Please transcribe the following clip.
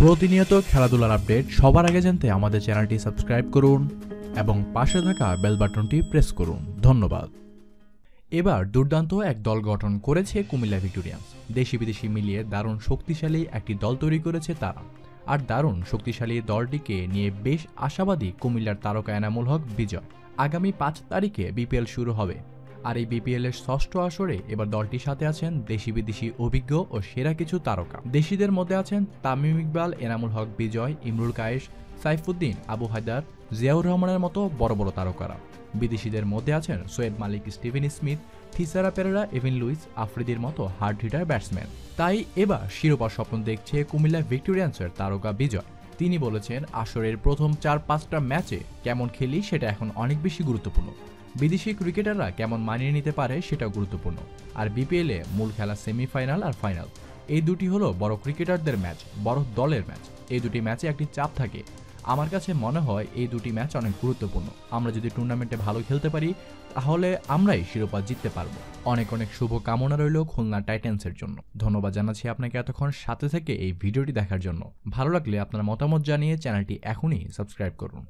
প্রতিনিয়ত খেলাধুলার আপডেট সবার আগে জানতে আমাদের চ্যানেলটি সাবস্ক্রাইব করুন এবং পাশে থাকা বেল বাটনটি প্রেস করুন। ধন্যবাদ। এবার দুর্দান্ত এক দল গঠন করেছে কুমিল্লা ভিক্টোরিয়ান্স। দেশি বিদেশি মিলিয়ে দারুণ শক্তিশালী একটি দল তৈরি করেছে তারা। আর দারুণ শক্তিশালী দলটিকে নিয়ে বেশ আশাবাদী কুমিল্লার তারকা এনামুল হক বিজয়। আগামী পাঁচ তারিখে বিপিএল শুরু হবে। আর এই বিপিএল এর ষষ্ঠ আসরে এবার দলটির সাথে আছেন দেশি বিদেশি অভিজ্ঞ ও সেরা কিছু তারকা। দেশিদের মধ্যে আছেন তামিম ইকবাল, এনামুল হক, বিজয়, ইমরুল কায়েস, সাইফুদ্দিন, আবু হায়দার, জিয়াউর রহমানের মতো বড় বড় তারকারা। বিদেশিদের মধ্যে আছেন Shoaib Malik Steven Smith, Thisara Perera, Evin Lewis, আফ্রিদির মতো হার্ড হিটার ব্যাটসম্যান। তাই এবার শিরোপা স্বপ্ন দেখছে কুমিল্লা ভিক্টোরিয়ান্সের তারকা বিজয়। তিনি বলেছেন, আসরের প্রথম চার পাঁচটা ম্যাচে কেমন খেলি সেটা এখন অনেক বেশি গুরুত্বপূর্ণ। বিদেশি ক্রিকেটাররা কেমন মানিয়ে নিতে পারে সেটাও গুরুত্বপূর্ণ। আর বিপিএলে মূল খেলা সেমিফাইনাল আর ফাইনাল। এই দুটি হলো বড় ক্রিকেটারদের ম্যাচ, বড় দলের ম্যাচ। এই দুটি ম্যাচে একটি চাপ থাকে। আমার কাছে মনে হয় এই দুটি ম্যাচ অনেক গুরুত্বপূর্ণ। আমরা যদি টুর্নামেন্টে ভালো খেলতে পারি, তাহলে আমরাই শিরোপা জিততে পারব। অনেক অনেক শুভ কামনা রইল খুলনা টাইটেন্সের জন্য। ধন্যবাদ জানাচ্ছি আপনাকে এতক্ষণ সাথে থেকে এই ভিডিওটি দেখার জন্য। ভালো লাগলে আপনার মতামত জানিয়ে চ্যানেলটি এখনই সাবস্ক্রাইব করুন।